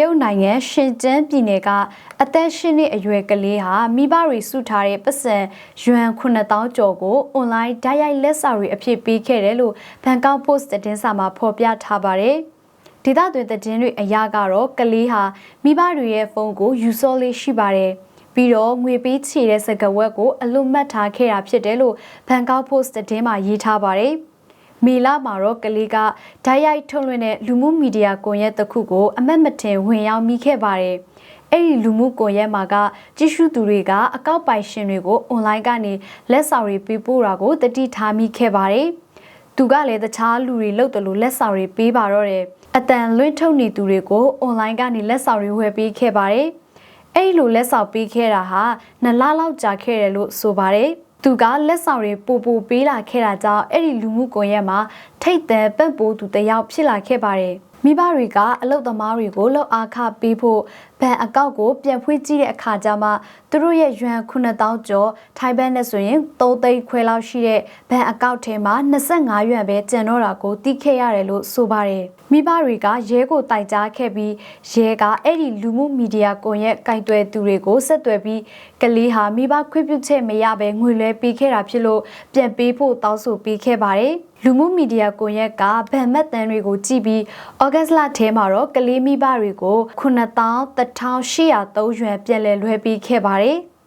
ရုတ်နိုင်ငံရှင်ကျန်းပြည်နယ်ကအသက်ရှင်နှစ်အရွယ်ကလေးဟာမိဘတွေစုထားတဲ့ပတ်စံယွမ်9000ကျော်ကိုအွန်လိုင်းဓာတ်ရိုက်လက်စာတွေအဖြစ်ပေးခဲ့တယ်လို့ဘန်ကောက်ပို့စ်သတင်းစာမှာဖော်ပြထားပါတယ်။ဒေသတွင်သတင်းတွေအရကတော့ကလေးဟာမိဘတွေရဲ့ဖုန်းကိုယူဆောလေးရှိပါတယ်။ပြီးတော့ငွေပေးချေတဲ့စကဝက်ကိုအလွတ်မှတ်ထားခဲ့တာဖြစ်တယ်လို့ဘန်ကောက်ပို့စ်သတင်းမှာရေးထားပါတယ်။ မေလမှာတော့ကလေးကဓာတ်ရိုက်ထုတ်လွှင့်တဲ့လူမှုမီဒီယာကွန်ရက်တစ်ခုကိုအမတ်မတင်ဝင်ရောက်မိခဲ့ပါတယ်။အဲ့ဒီလူမှုကွန်ရက်မှာကကြည့်ရှုသူတွေကအကောက်ပိုင်ရှင်တွေကိုအွန်လိုင်းကနေလက်ဆောင်တွေပေးပို့တာကိုတတိထားမိခဲ့ပါတယ်။သူကလည်းတခြားလူတွေလှုပ်တယ်လို့လက်ဆောင်တွေပေးပါတော့တယ်။အတန်လွင့်ထုတ်နေသူတွေကိုအွန်လိုင်းကနေလက်ဆောင်တွေဝယ်ပေးခဲ့ပါတယ်။အဲ့လိုလက်ဆောင်ပေးခဲ့တာဟာနှစ်လလောက်ကြာခဲ့တယ်လို့ဆိုပါတယ်။ သူကလက်ဆောင်တွေပို့ပို့ပေးလာခဲ့တာကြောင့်အဲ့ဒီလူမှုကွန်ရက်မှာထိတ်သက်ပတ်ပိုးသူတယောက်ဖြစ်လာခဲ့ပါတယ်မိဘတွေကအလုတ်သမားတွေကိုလောက်အားခပေးဖို့ ဘဏ်အကောက်ကိုပြန်ဖွင့်ကြည့်တဲ့အခါကျမှသူတို့ရဲ့ယွမ်9000ကျော်ထိုင်ဘတ်နဲ့ဆိုရင်3သိန်းခွဲလောက်ရှိတဲ့ဘဏ်အကောက်ထဲမှာ25ယွမ်ပဲကျန်တော့တာကိုသိခဲ့ရတယ်လို့ဆိုပါတယ်မိဘတွေကရဲကိုတိုင်ကြားခဲ့ပြီးရဲကအဲ့ဒီလူမှုမီဒီယာကွန်ရက်ကင်တွယ်သူတွေကိုဆက်သွယ်ပြီးကလေးဟာမိဘခွင့်ပြုချက်မရဘဲငွေလွှဲပေးခဲ့တာဖြစ်လို့ပြန်ပေးဖို့တောင်းဆိုပေးခဲ့ပါတယ်လူမှုမီဒီယာကွန်ရက်ကဗန်မက်တန်တွေကိုကြည့်ပြီးဩဂတ်လထဲမှာတော့ကလေးမိဘတွေကို9300 1803ရွယ်ပြန်လည်လွှဲပေးခဲ့ပါတယ်